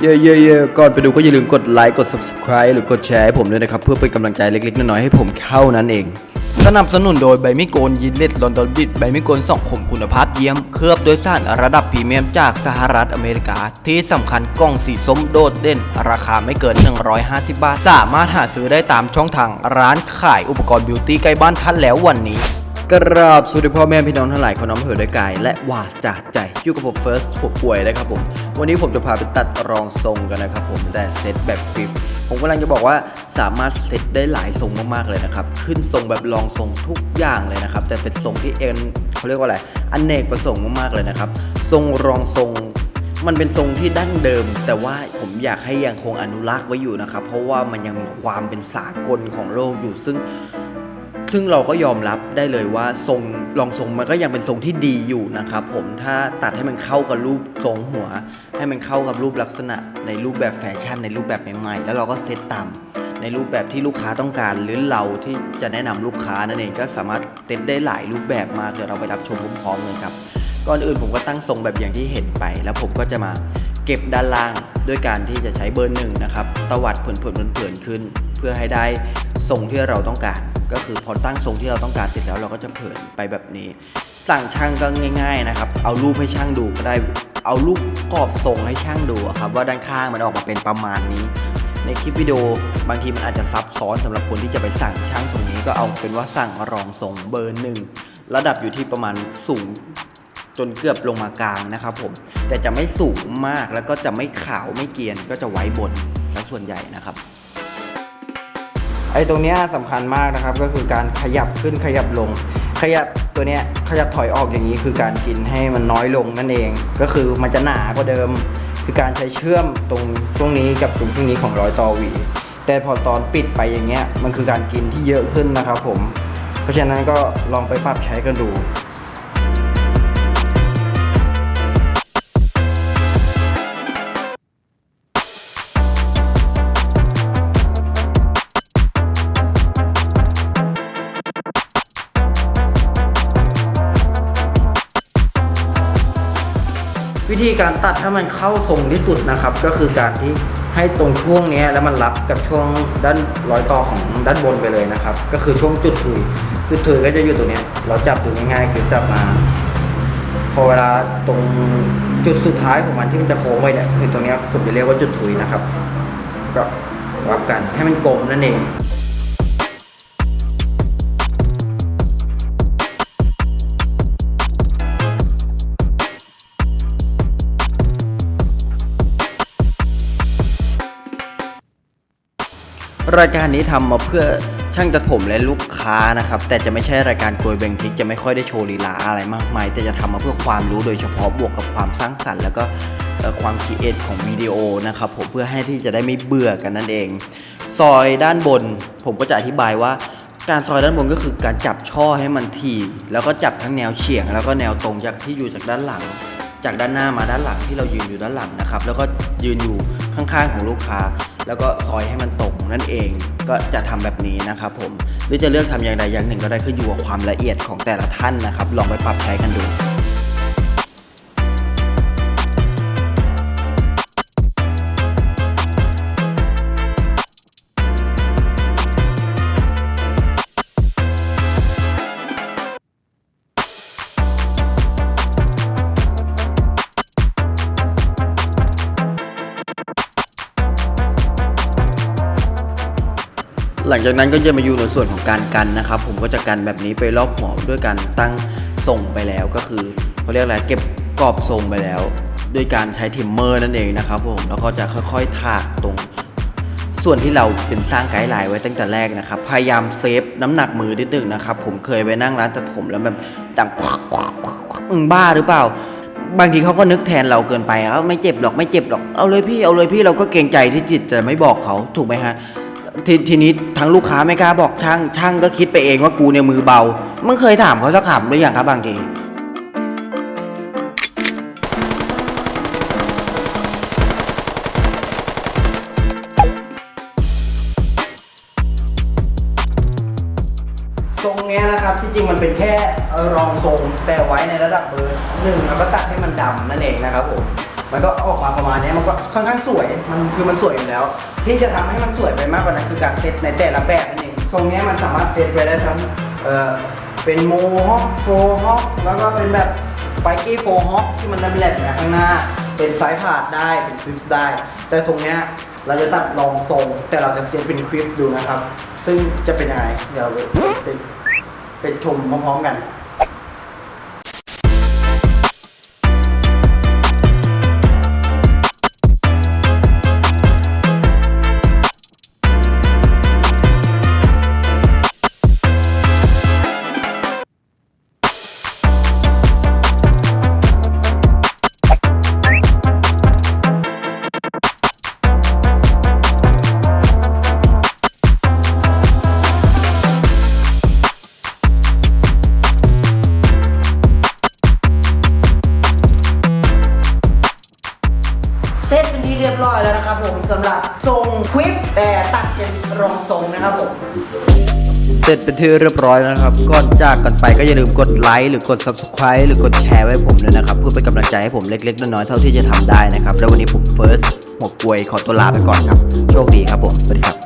เย่เย่เย่ก่อนไปดูก็อย่าลืมกดไลค์กด subscribe หรือกดแชร์ให้ผมด้วยนะครับ เพื่อเป็นกำลังใจเล็กๆ น้อยๆให้ผมเข้านั้นเอง สนับสนุนโดยใบมิโกนยินเล็ดลอนดอนบิดใบมิโกนสองขมคุณภาพเยี่ยม เคลือบด้วยสารระดับพรีเมียมจากสหรัฐอเมริกา ที่สำคัญกล่องสีส้มโดดเด่น ราคาไม่เกิน 150 บาท สามารถหาซื้อได้ตามช่องทางร้านขายอุปกรณ์บิวตี้ใกล้บ้านท่านแล้ววันนี้ กราบสวัสดีพ่อแม่พี่น้องทั้งหลายคนน้องเผือด้วยกาย และว่าจาใจอยู่กับผมเฟิร์สผมป่วยนะครับผม วันนี้ผมจะพาไปตัดรองทรงกันนะครับผมแต่เซตแบบฟิปผมกำลังจะบอกว่าสามารถเซตได้หลายทรงมากๆเลยนะครับ ขึ้นทรงแบบรองทรงทุกอย่างเลยนะครับ แต่เป็นทรงที่เอ็นเขาเรียกว่าอะไรอนเนกประสงค์มากๆเลยนะครับ ทรงรองทรงมันเป็นทรงที่ดั้งเดิม แต่ว่าผมอยากให้ยังคงอนุรักษ์ไว้อยู่นะครับ เพราะว่ามันยังมีความเป็นสากลของโลกอยู่ซึ่ง ซึ่งเราก็ยอมรับได้เลยว่าทรงรองทรงมันก็ยังเป็นทรงที่ดีอยู่นะครับผมถ้าตัดให้มันเข้ากับรูปทรงหัว ให้มันเข้ากับรูปลักษณะ ในรูปแบบแฟชั่น ในรูปแบบใหม่ๆ แล้วเราก็เซตตามในรูปแบบที่ลูกค้าต้องการหรือเราที่จะแนะนำลูกค้านั่นเองก็สามารถเซตได้หลายรูปแบบมากเดี๋ยวเราไปรับชมพร้อมๆกันครับก่อนอื่นผมก็ตั้งทรงแบบอย่างที่เห็นไป แล้วผมก็จะมาเก็บด้านล่างด้วยการที่จะใช้เบอร์หนึ่งนะครับตวัดเผื่อนๆเผื่อนๆขึ้น เพื่อให้ได้ทรงที่เราต้องการ ก็คือพอตั้งทรงที่เราต้องการเสร็จแล้วเราก็จะเผินไปแบบนี้ สั่งช่างก็ง่าย ๆนะครับ เอารูปให้ช่างดูก็ได้เอารูปกรอบทรงให้ช่างดูครับว่าด้านข้างมันออกมาเป็นประมาณนี้ ในคลิปวิดีโอบางทีมันอาจจะซับซ้อนสำหรับคนที่จะไปสั่งช่างทรงนี้ก็เอาเป็นว่าสั่งรองทรงเบอร์หนึ่งระดับอยู่ที่ประมาณสูงจนเกือบลงมากลางนะครับผมแต่จะไม่สูงมากแล้วก็จะไม่ขาวไม่เกียนก็จะไว้บนซะส่วนใหญ่นะครับ ไอ้ตรงเนี้ยสำคัญมากนะครับ ก็คือการขยับขึ้นขยับลง ขยับตัวเนี้ยขยับถอยออกอย่างนี้คือการกินให้มันน้อยลงนั่นเอง ก็คือมันจะหนากว่าเดิม คือการใช้เชื่อมตรงช่วงนี้กับตรงช่วงนี้ของรอยตอหวี แต่พอตอนปิดไปอย่างเงี้ยมันคือการกินที่เยอะขึ้นนะครับผม เพราะฉะนั้นก็ลองไปปรับใช้กันดู วิธีการตัดให้มันเข้าทรงที่สุดนะครับ ก็คือการที่ให้ตรงช่วงนี้แล้วมันรับกับช่วงด้านรอยต่อของด้านบนไปเลยนะครับ ก็คือช่วงจุดถุยจุดถุยก็จะอยู่ตรงนี้เราจับดูง่ายๆคือจับมา พอเวลาตรงจุดสุดท้ายของมันที่มันจะโค้งไปเนี่ยคือตรงนี้ผมจะเรียกว่าจุดถุยนะครับ ก็รับกันให้มันกลมนั่นเอง รายการนี้ทำมาเพื่อช่างตัดผมและลูกค้านะครับ แต่จะไม่ใช่รายการโกยเบงทิกจะไม่ค่อยได้โชว์ลีลาอะไรมากมายแต่จะทำมาเพื่อความรู้โดยเฉพาะบวกกับความสร้างสรรค์ แล้วก็ความคิดเอทของวิดีโอนะครับผมเพื่อให้ที่จะได้ไม่เบื่อกันนั่นเอง ซอยด้านบน ผมก็จะอธิบายว่าการซอยด้านบนก็คือการจับช่อให้มันทีแล้วก็จับทั้งแนวเฉียง แล้วก็แนวตรงจากที่อยู่จากด้านหลัง จากด้านหน้ามาด้านหลังที่เรายืนอยู่ด้านหลังนะครับแล้วก็ยืนอยู่ข้างๆของลูกค้า แล้วก็ซอยให้มันตรงนั่นเองก็จะทำแบบนี้นะครับผมหรือจะเลือกทำอย่างใดอย่างหนึ่งก็ได้ขึ้นอยู่กับความละเอียดของแต่ละท่านนะครับ ลองไปปรับใช้กันดู หลังจากนั้นก็จะมาอยู่ในส่วนของการกันนะครับ ผมก็จะกันแบบนี้ไปรอบหัวด้วยการตั้งทรงไปแล้วก็คือเขาเรียกอะไรเก็บกรอบทรงไปแล้ว ด้วยการใช้ทิมเมอร์นั่นเองนะครับผมแล้วก็จะค่อยๆถากตรงส่วนที่เราเป็นสร้างไกด์ไลน์ไว้ตั้งแต่แรกนะครับ พยายามเซฟน้ำหนักมือนิดหนึ่งนะครับ ผมเคยไปนั่งร้านตัดผมแล้วแบบดังควักควักมึงบ้าหรือเปล่า บางทีเขาก็นึกแทนเราเกินไปเอาไม่เจ็บหรอกไม่เจ็บหรอกเอาเลยพี่เอาเลยพี่เราก็เกรงใจที่จิตจะไม่บอกเขาถูกไหมฮะ ททีนี้ทั้งลูกค้าไม่กล้าบอกช่าง ช่างก็คิดไปเองว่ากูเนี่ยมือเบามึงเคยถามเขาสักคำหรือยังครับบางทีทรงเนี้ยนะครับที่จริงมันเป็นแค่รองทรงแต่ไว้ในระดับเบอร์หนึ่งแล้วก็ตัดให้มันดำนั่นเองนะครับผม มันก็ออกมาประมาณนี้มันก็ค่อนข้างสวยมันคือมันสวยอยู่แล้ว ที่จะทำให้มันสวยไปมากกว่านั้นคือการเซตในแต่ละแบบนั่นเองตรงนี้มันสามารถเซตไปได้ทั้งเอ่อเป็นโมฮอคโฟฮอคแล้วก็เป็นแบบไปกี้โฟฮอคที่มันแหลมๆเนี่ยข้างหน้า เป็นไซส์ผาดได้เป็นคลิปได้ แต่ทรงเนี้ยเราจะตัดลองทรง แต่เราจะเซตเป็นคลิปดูนะครับ ซึ่งจะเป็นยังไงเดี๋ยวเราไปไปชมพร้อมๆกัน หรับทรงควิปแต่ตัดเป็นรองทรงนะครับผมเสร็จเป็นที่เรียบร้อยแล้วนะครับ ก่อนจากกันไปก็อย่าลืมกดไลค์หรือกด subscribe หรือกดแชร์ไว้ผมด้วยนะครับ เพื่อเป็นกำลังใจให้ผมเล็กๆ น้อยๆเท่าที่จะทำได้นะครับ แล้ววันนี้ผมเฟิร์สหมวกวยขอตัวลาไปก่อนครับ โชคดีครับผม สวัสดีครับ